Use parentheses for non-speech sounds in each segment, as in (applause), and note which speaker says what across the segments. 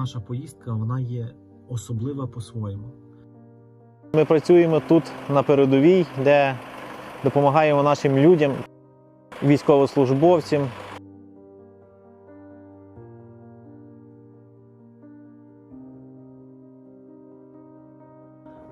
Speaker 1: Наша поїздка вона є особлива по-своєму.
Speaker 2: Ми працюємо тут на передовій, де допомагаємо нашим людям, військовослужбовцям.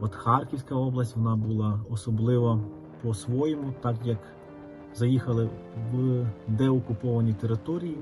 Speaker 1: От Харківська область вона була особлива по-своєму, так як заїхали в деокуповані території.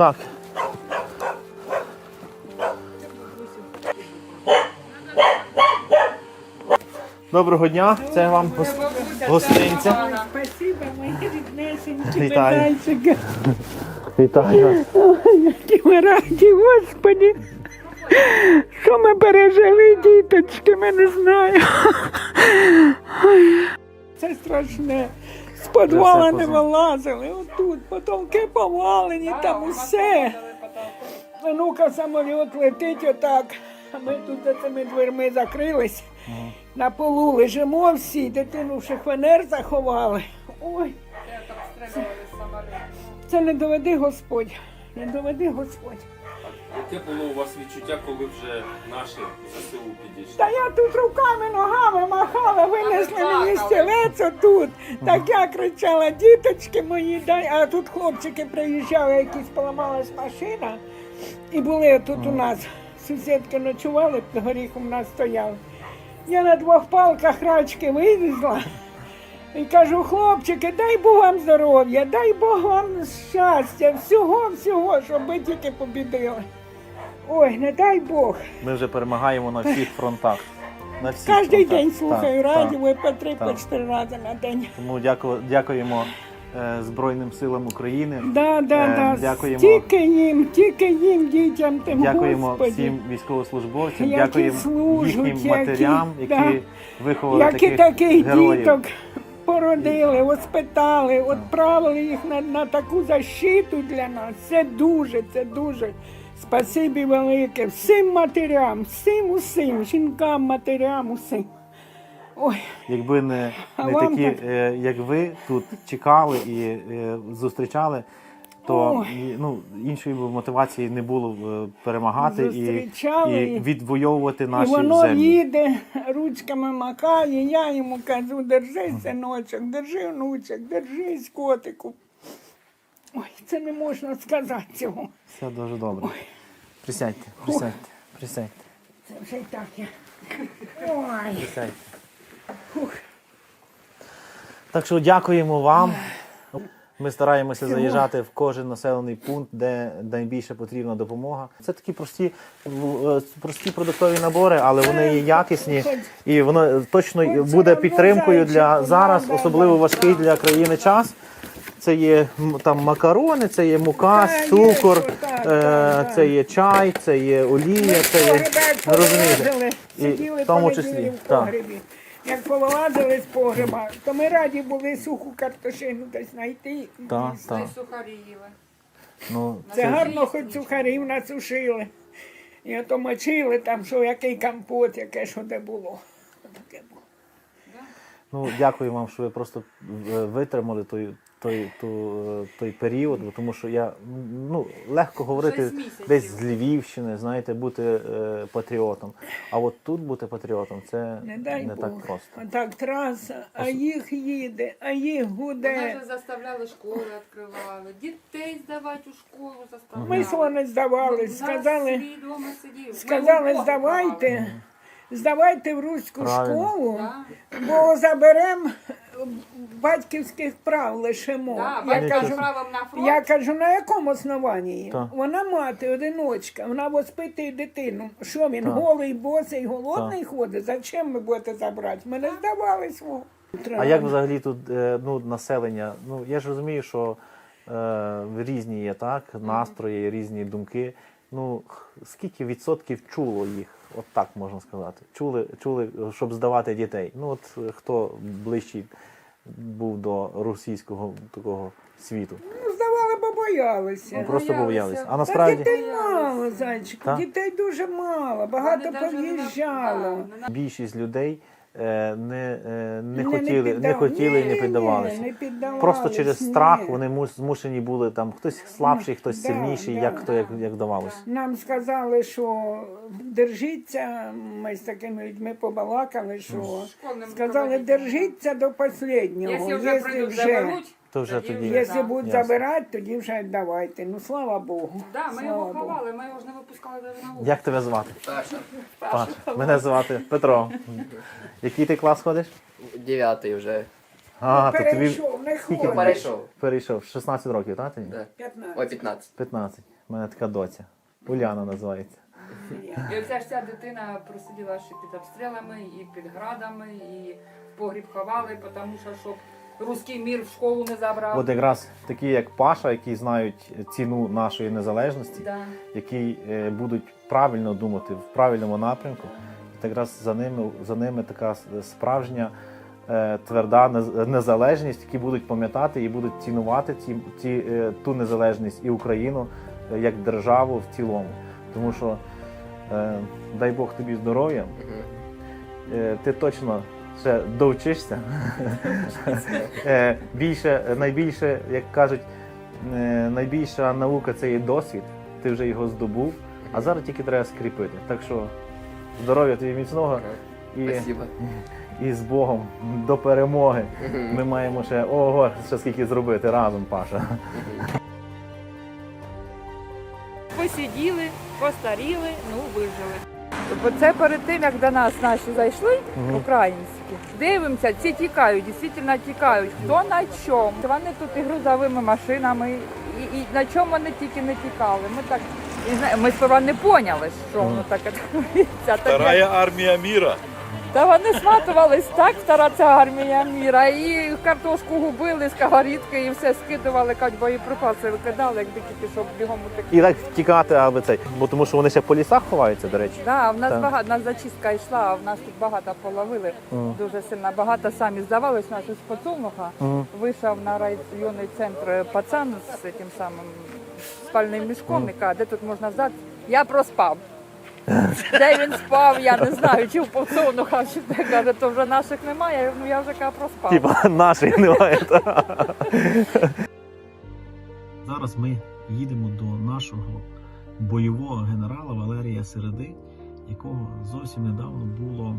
Speaker 2: Так. Доброго дня, це вам гостинця.
Speaker 3: Спасибо, мої ріднесенькі
Speaker 2: Вітаю. Вітаю.
Speaker 3: Ой, які ми раді, Господи. Що ми пережили, діточки, ми не знаємо. Ой, Це страшне. З підвала не вилазили, отут, потолки повалені, там усе. Ну-ка, самоліт летить отак. А ми тут за цими дверми закрились. На полу лежимо всі, дитину в шифонер заховали. Ой. Це, це не доведи Господь. Не доведи Господь.
Speaker 4: Яке було у вас відчуття, коли вже наші ЗСУ підійшли?
Speaker 3: Та я тут руками, ногами махала, винесли мені стілець отут. Так я кричала, діточки мої, дай. А тут хлопчики приїжджали, якісь поламалась машина. І були тут у нас. Сусідки ночували, під горіхом у нас стояв. Я на двох палках рачки вивезла. І кажу, хлопчики, дай Бог вам здоров'я, дай Бог вам щастя, всього, всього, щоб ви тільки побідили. Ой, не дай Бог.
Speaker 2: Ми вже перемагаємо на всіх фронтах. На всіх
Speaker 3: Кожен
Speaker 2: фронтах.
Speaker 3: день слухаю
Speaker 2: Так,
Speaker 3: радіо
Speaker 2: так.
Speaker 3: по три, по чотири рази на день.
Speaker 2: Тому дяку- дякуємо Збройним силам України.
Speaker 3: Да, да,
Speaker 2: Е,
Speaker 3: да.
Speaker 2: дякуємо.
Speaker 3: Тільки їм, тільки їм, дітям тим
Speaker 2: Дякуємо
Speaker 3: Господі.
Speaker 2: всім військовослужбовцям,
Speaker 3: Які
Speaker 2: дякуємо
Speaker 3: служать,
Speaker 2: їхнім
Speaker 3: які-
Speaker 2: матерям, які
Speaker 3: да.
Speaker 2: виховали
Speaker 3: Які
Speaker 2: таких,
Speaker 3: таких
Speaker 2: героїв.
Speaker 3: діток породили, воспитали, відправили їх на, на таку защиту для нас. Це дуже, це дуже. Спасибі велике всім матерям, всім усім, жінкам, матерям, усім. Ой,
Speaker 2: Якби не, не
Speaker 3: вам
Speaker 2: такі,
Speaker 3: так?
Speaker 2: е, як ви тут чекали і е, зустрічали, то і, ну, іншої б мотивації не було е, перемагати і,
Speaker 3: Зустрічали
Speaker 2: і відвоювати
Speaker 3: І воно
Speaker 2: землі.
Speaker 3: їде, ручками макає, я йому кажу, держись, синочок, держи, внучок, держись, котику. Ой, це не можна сказати цього.
Speaker 2: Все дуже добре. Присядьте, присядьте, присядьте,
Speaker 3: Це вже й так я. Ой,
Speaker 2: присядьте.
Speaker 3: Фух.
Speaker 2: Так що дякуємо вам. Ми стараємося заїжджати в кожен населений пункт, де найбільше потрібна допомога. Це такі прості, е, прості продуктові набори, але вони є якісні і воно точно буде підтримкою для зараз, особливо важкий для країни час. Це є там макарони, це є мука, цукор, е, це є чай, це є олія, це є розумієте. І в тому числі, так.
Speaker 3: Як повилазили з погреба, то ми раді були суху картошину десь знайти. і
Speaker 2: Та,
Speaker 3: їсти.
Speaker 2: так.
Speaker 5: сухарі їли.
Speaker 2: Ну,
Speaker 3: Це гарно хоч сухарів насушили. І ото мочили там, що який компот, яке що де було. Таке було.
Speaker 2: Ну, дякую вам, що ви просто е, витримали той, той, ту, е, той період, бо тому що я ну, легко говорити десь з Львівщини, знаєте, бути е, патріотом. А от тут бути патріотом це
Speaker 3: Не дай
Speaker 2: не
Speaker 3: Бог.
Speaker 2: так просто.
Speaker 3: А так траса, а їх їде, а їх
Speaker 5: Вони
Speaker 3: гуде.
Speaker 5: вже заставляли школи відкривали. Дітей здавати у школу заставляли.
Speaker 3: Ми свого здавались, сказали,
Speaker 5: дома сидів.
Speaker 3: сказали, здавайте, здавайте в руську
Speaker 2: Правильно.
Speaker 3: школу,
Speaker 5: Да.
Speaker 3: бо заберемо батьківських прав лишимо.
Speaker 5: Да,
Speaker 3: Я кажу,
Speaker 5: правом на фронт.
Speaker 3: Я кажу, на якому основанні?
Speaker 2: Так.
Speaker 3: Вона мати, одиночка, вона воспитує дитину. Що він
Speaker 2: Так.
Speaker 3: голий, босий, голодний ходить? Зачем ви будете забрати? Ми не здавали свого.
Speaker 2: А як взагалі тут е, ну, населення? Ну я ж розумію, що е, різні є так, настрої, різні думки. ну, скільки відсотків чуло їх, от так можна сказати. Чули, чули, щоб здавати дітей. Ну, от е, хто ближчий був до російського такого світу.
Speaker 3: Ну, здавали, бо боялися.
Speaker 2: Ну, просто
Speaker 5: боялися.
Speaker 2: А
Speaker 3: Та
Speaker 2: насправді
Speaker 3: дітей мало, зайчику,
Speaker 2: Так?
Speaker 3: дітей дуже мало, багато
Speaker 5: Вони навіть не на-
Speaker 3: поїжджало.
Speaker 5: да, не на-
Speaker 2: більшість людей не, е, не,
Speaker 3: Не-
Speaker 2: хотіли, не,
Speaker 3: не
Speaker 2: хотіли і не
Speaker 3: Ні,
Speaker 2: піддавалися.
Speaker 3: не піддавались,
Speaker 2: Просто через
Speaker 3: ні.
Speaker 2: страх вони мус- змушені були там хтось слабший, хтось
Speaker 3: да,
Speaker 2: сильніший,
Speaker 3: да.
Speaker 2: як то як, як давалось.
Speaker 3: Нам сказали, що держіться, ми з такими людьми побалакали, що сказали, держіться до останнього.
Speaker 5: Якщо вже прийдуть, заберуть,
Speaker 2: То вже тоді.
Speaker 3: якщо будуть
Speaker 2: Ясно.
Speaker 3: забирати, тоді вже давайте. Ну слава Богу.
Speaker 5: Да, ми
Speaker 3: Слава
Speaker 5: його
Speaker 3: Богу.
Speaker 5: ховали, ми його ж не випускали навіть на вулицю.
Speaker 2: Як тебе звати? Паша. Мене звати Петро. Який ти клас ходиш?
Speaker 6: Дев'ятий вже.
Speaker 2: А, то тобі
Speaker 3: Перейшов, не
Speaker 2: Скільки.
Speaker 6: Перейшов.
Speaker 2: перейшов 16 років, так? тобі?
Speaker 6: Да.
Speaker 3: 15.
Speaker 6: Ой, 15.
Speaker 2: 15. У мене така доця. Уляна називається.
Speaker 5: І вся ж ця дитина просиділа ще під обстрілами, і під градами, і в погріб ховали, тому що щоб руський мір в школу не забрав.
Speaker 2: От якраз такі, як Паша, які знають ціну нашої незалежності,
Speaker 5: Да.
Speaker 2: які е, будуть правильно думати в правильному напрямку. От якраз за ними, за ними така справжня е, тверда незалежність, які будуть пам'ятати і будуть цінувати ті, ті, е, ту незалежність і Україну е, як державу в цілому. Тому що е, дай Бог тобі здоров'я, е, ти точно ще довчишся. Е, Більше, найбільше, як кажуть, е, найбільша наука це є досвід. Ти вже його здобув, а зараз тільки треба скріпити. Так що здоров'я тобі міцного і, і з Богом до перемоги. Ми маємо ще ого, ще скільки зробити разом, Паша.
Speaker 7: посиділи, постаріли, ну вижили. Бо це перед тим, як до нас наші зайшли,
Speaker 2: Мгм.
Speaker 7: українські. Дивимося, ці тікають, дійсно тікають. Хто на чому? Вони тут і грузовими машинами, і, і на чому вони тільки не тікали. Ми так і зна- ми сперва не поняли, що воно таке твориться. Так (laughs) як-
Speaker 8: Вторая армия мира.
Speaker 7: Та вони сматувались так, втора ця армія міра, і картошку губили, сковорідки, і все скидували, кажуть, боєприпаси викидали, як дикі пішов бігом утекли.
Speaker 2: І так втікати, аби цей. Бо тому що вони ще по лісах ховаються, до речі.
Speaker 7: Да, в нас
Speaker 2: Так.
Speaker 7: багато, в нас зачистка йшла, а в нас тут багато половили,
Speaker 2: Мгм.
Speaker 7: дуже сильно багато самі здавались. У нас із Поцумуха
Speaker 2: Мгм.
Speaker 7: вийшов на районний центр пацан з тим самим спальним мішком, і каже, де тут можна здати. Я проспав. Де він спав, я не знаю, чи в Поцумуха, чи де каже, то вже наших немає. Ну я вже каже, проспав.
Speaker 2: Типа нашої немає.
Speaker 1: Зараз ми їдемо до нашого бойового генерала Валерія Середи, якого зовсім недавно було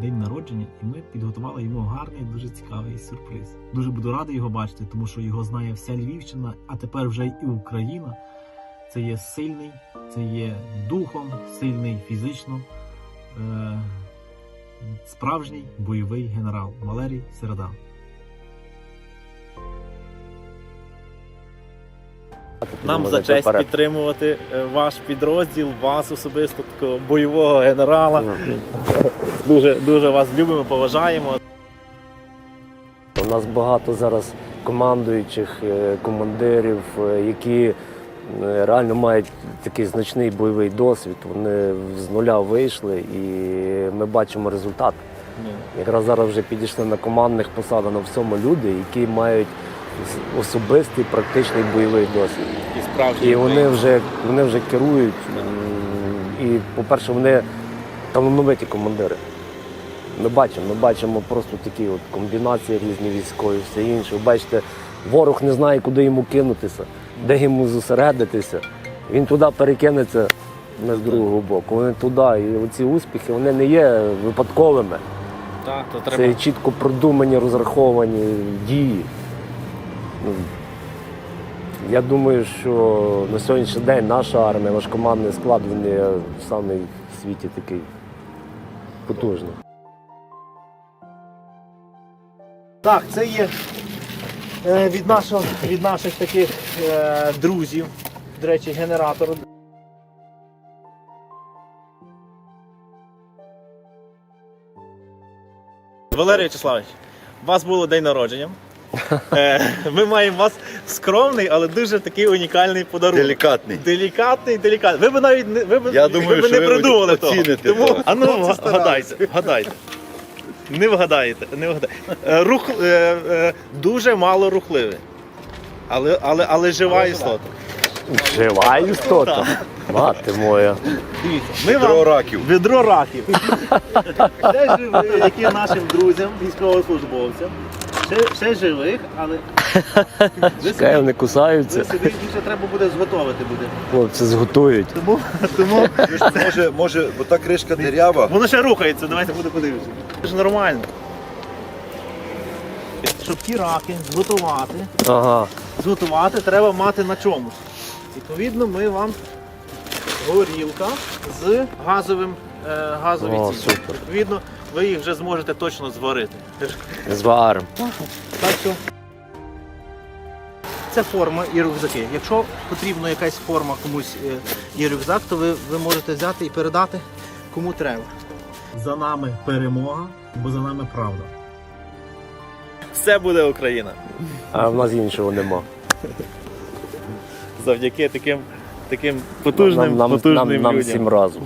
Speaker 1: день народження, і ми підготували йому гарний, дуже цікавий сюрприз. Дуже буду радий його бачити, тому що його знає вся Львівщина, а тепер вже і Україна. Це є сильний, це є духом, сильний фізично, е- справжній бойовий генерал Валерій Середа.
Speaker 2: Нам за честь підтримувати е, ваш підрозділ, вас особисто такого бойового генерала. Дуже дуже вас любимо, поважаємо.
Speaker 9: У нас багато зараз командуючих е, командирів, е, які реально мають такий значний бойовий досвід. Вони з нуля вийшли і ми бачимо результат. Якраз зараз вже підійшли на командних посадах на всьому люди, які мають особистий практичний бойовий досвід.
Speaker 2: І справжні
Speaker 9: І вони вже, вони вже керують. І, по-перше, вони талановиті командири. Ми бачимо, ми бачимо просто такі от комбінації різні військові, все інше. Ви бачите, ворог не знає, куди йому кинутися, де йому зосередитися. Він туди перекинеться не з другого боку. Вони туди. І оці успіхи вони не є випадковими.
Speaker 2: Так, то
Speaker 9: Це чітко продумані, розраховані дії. Ну, Я думаю, що на сьогоднішній день наша армія, наш командний склад, він є в світі такий потужний.
Speaker 2: Так, це є від, нашого, від наших таких е, друзів. До речі, генератор. Валерій Вячеславович, у вас було день народження. Е, Ми маємо у вас скромний, але дуже такий унікальний подарунок.
Speaker 6: Делікатний.
Speaker 2: Делікатний, делікатний. Ви б навіть не ви б,
Speaker 6: Я думаю,
Speaker 2: ви б
Speaker 6: що
Speaker 2: не
Speaker 6: ви
Speaker 2: придумали того.
Speaker 6: оціните
Speaker 2: Тому,
Speaker 6: то.
Speaker 2: а ну
Speaker 6: Хлопці
Speaker 2: вгадайте, вгадайте. Не вгадаєте, не вгадаєте. Е, Рух е, е, дуже мало рухливе. Але, але, але жива істота.
Speaker 9: Жива істота. Мати моя.
Speaker 2: Дивіться, ми
Speaker 6: Відро
Speaker 2: вам
Speaker 6: раків.
Speaker 2: відро раків. Це живе, які нашим друзям, військовослужбовцям. Ще, ще живих, але (laughs) ви
Speaker 9: Чекай, вони кусаються.
Speaker 2: ви собі більше треба буде зготовити буде.
Speaker 9: Хлопці зготують.
Speaker 2: Тому, тому (laughs)
Speaker 6: Може, може, бо та кришка дерява.
Speaker 2: воно ще рухається, давайте буде подивитися. Це ж нормально. Щоб ті раки зготувати,
Speaker 9: Ага.
Speaker 2: зготувати треба мати на чомусь. Відповідно, ми вам горілка з газовим е, газові
Speaker 9: О,
Speaker 2: ці.
Speaker 9: супер.
Speaker 2: Відповідно, ви їх вже зможете точно зварити.
Speaker 9: Зварим.
Speaker 2: Так що це форма і рюкзаки. Якщо потрібна якась форма комусь е, і рюкзак, то ви, ви можете взяти і передати кому треба. За нами перемога, бо за нами правда. Все буде Україна.
Speaker 9: А в нас іншого нема.
Speaker 2: Завдяки таким таким потужним,
Speaker 9: нам, нам,
Speaker 2: потужним
Speaker 9: нам, нам
Speaker 2: людям.
Speaker 9: всім разом.